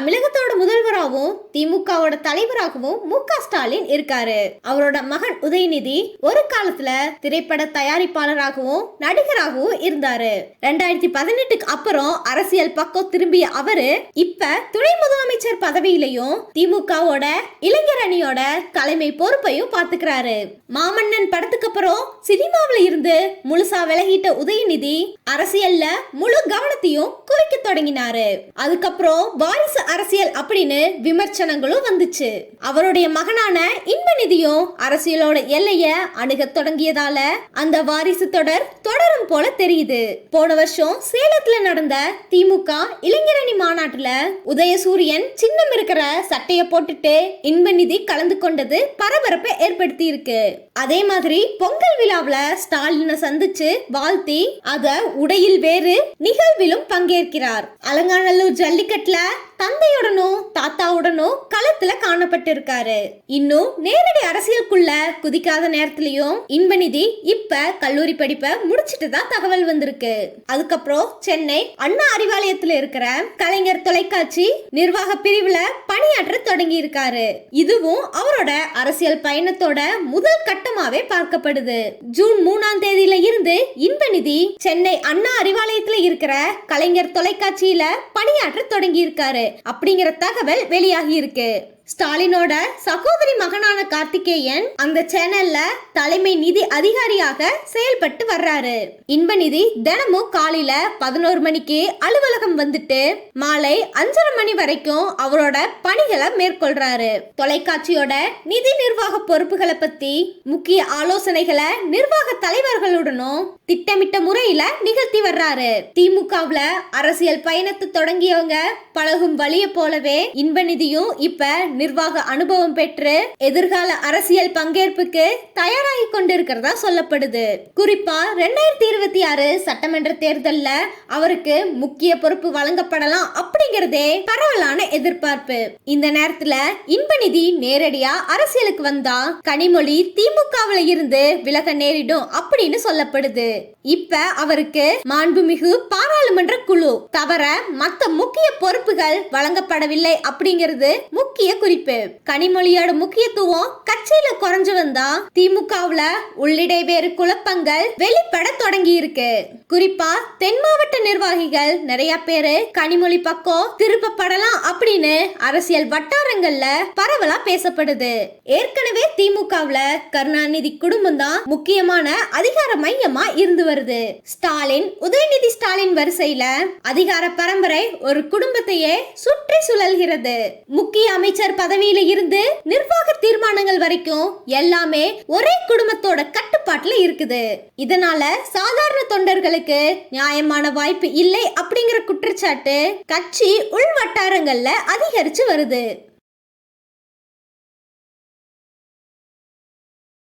தமிழகத்தோட முதல்வராகவும் திமுகவோட தலைவராகவும் மு க ஸ்டாலின் இருக்காரு. அவரோட மகன் உதயநிதி ஒரு காலத்துல திரைப்பட தயாரிப்பாளராகவும் நடிகராகவும் இருந்தாரு. ரெண்டாயிரத்தி பதினெட்டுக்கு அப்புறம் அரசியல் பக்கம் திரும்பிய அவரு இப்ப துணை முதலமைச்சர் பதவியிலையும் திமுகவோட இளைஞர் அணியோட தலைமை பொறுப்பையும் பாத்துக்கிறாரு மாமன்னன் படத்துக்கு அப்புறம் சினிமாவில இருந்து முழுசா விலகிட்ட உதயநிதி அரசியல்ல முழு கவனத்தையும் குவிக்க தொடங்கினாரு. அதுக்கப்புறம் வாரிசு அரசியல் அப்படின்னு விமர்சனங்களும் வந்துச்சு. அவருடைய மகனான இன்பநிதியும் அரசியலோட எல்லைய அணுக தொடங்கியதால அந்த வாரிசு தொடர் தொடரும் போல தெரியுது. போன வருஷம் சேலத்துல நடந்த திமுக இளைஞரணி மாநாட்டுல உதயசூரியன் சின்னம் இருக்கிற சட்டைய போட்டுட்டு இன்பநிதி கலந்து கொண்டது பரபரப்பை ஏற்படுத்தி இருக்கு. அதே மாதிரி பொங்கல் விழாவில் ஸ்டாலினை சந்திச்சு வாழ்த்தி அத உடையில் வேறு நிகழ்விலும் பங்கேற்கிறார். அலங்காநல்லூர் ஜல்லிக்கட்டுல தந்தையுடனும் தாத்தாவுடனும் களத்துல காணப்பட்டிருக்காரு. இன்னும் நேரடி அரசியலுக்குள்ள குதிக்காத நேரத்திலயும் இன்பநிதி இப்ப கல்லூரி படிப்பை முடிச்சிட்டு தான் தகவல் வந்திருக்கு. அதுக்கப்புறம் சென்னை அண்ணா அறிவாலயத்துல இருக்கிற கலைஞர் தொலைக்காட்சி நிர்வாக பிரிவுல பணியாற்ற தொடங்கியிருக்காரு. இதுவும் அவரோட அரசியல் பயணத்தோட முதல் கட்டமாவே பார்க்கப்படுது. ஜூன் மூணாம் தேதியில இருந்து இன்பநிதி சென்னை அண்ணா அறிவாலயத்துல இருக்கிற கலைஞர் தொலைக்காட்சியில பணியாற்ற தொடங்கியிருக்காரு. அப்படிங்கிற தகவல் வெளியாகி இருக்கு ஸ்டாலினோட சகோதரி மகனான கார்த்திகேயன் அந்த சேனல்ல தலைமை நிதி அதிகாரியாக செயல்பட்டு வர்றாரு. இன்பநிதி தினமும் காலையில பதினோரு மணிக்கு அலுவலகம் வந்துட்டு மாலை அஞ்சரை மணி வரைக்கும் அவரோட பணிகளை மேற்கொள்றாரு. தொலைக்காட்சியோட நிதி நிர்வாக பொறுப்புகளை பத்தி முக்கிய ஆலோசனைகளை நிர்வாக தலைவர்களுடனும் திட்டமிட்ட முறையில நிகழ்த்தி வர்றாரு. திமுகவுல அரசியல் பயணத்தை தொடங்கியவங்க பழகும் வழிய போலவே இன்பநிதியும் இப்ப நிர்வாக அனுபவம் பெற்று எதிர்கால அரசியல் பங்கேற்புக்கு தயாராகி கொண்டிருக்கிறதா சொல்லப்படுது. குறிப்பா ரெண்டாயிரத்தி இருபத்தி ஆறு சட்டமன்ற தேர்தல்ல அவருக்கு முக்கிய பொறுப்பு வழங்கப்படலாம் அப்படிங்கறதே பரவலான எதிர்பார்ப்பு. இந்த நேரத்துல இன்பநிதி நேரடியா அரசியலுக்கு வந்தா கனிமொழி திமுகவுல இருந்து விலக நேரிடும் அப்படின்னு சொல்லப்படுது. இப்ப அவருக்கு மாண்புமிகு பாராளுமன்ற குழு தவிர மத்த முக்கிய பொறுப்புகள் வழங்கப்படவில்லை அப்படிங்கிறது முக்கிய குறிப்பு. கனிமொழியோட முக்கியத்துவம் கட்சியில குறைஞ்சு வந்தா திமுகவுல உள்ளிடை வேறு குழப்பங்கள் வெளிப்பட தொடங்கி இருக்கு குறிப்பா தென் மாவட்ட நிர்வாகிகள் நிறைய பேரு கனிமொழி பக்கம் திருப்பப்படலாம் அப்படின்னு அரசியல் வட்டாரங்கள்ல பரவலா பேசப்படுது. ஏற்கனவே திமுகவுல கருணாநிதி குடும்பம் தான் முக்கியமான அதிகார மையமா இருந்து வருது. ஸ்டாலின் உதயநிதி ஸ்டாலின் வரிசையில அதிகார பரம்பரை ஒரு குடும்பத்தையே சுற்றி சுழல்கிறது. முக்கிய அமைச்சர் பதவியில இருந்து நிர்வாக தீர்மானங்கள் வரைக்கும் எல்லாமே ஒரே குடும்பத்தோட கட்டுப்பாட்டுல இருக்குது. இதனால சாதாரண தொண்டர்களுக்கு நியாயமான வாய்ப்பு இல்லை அப்படிங்கிற குற்றச்சாட்டு கட்சி உள் வட்டாரங்கள்ல அதிகரிச்சு வருது.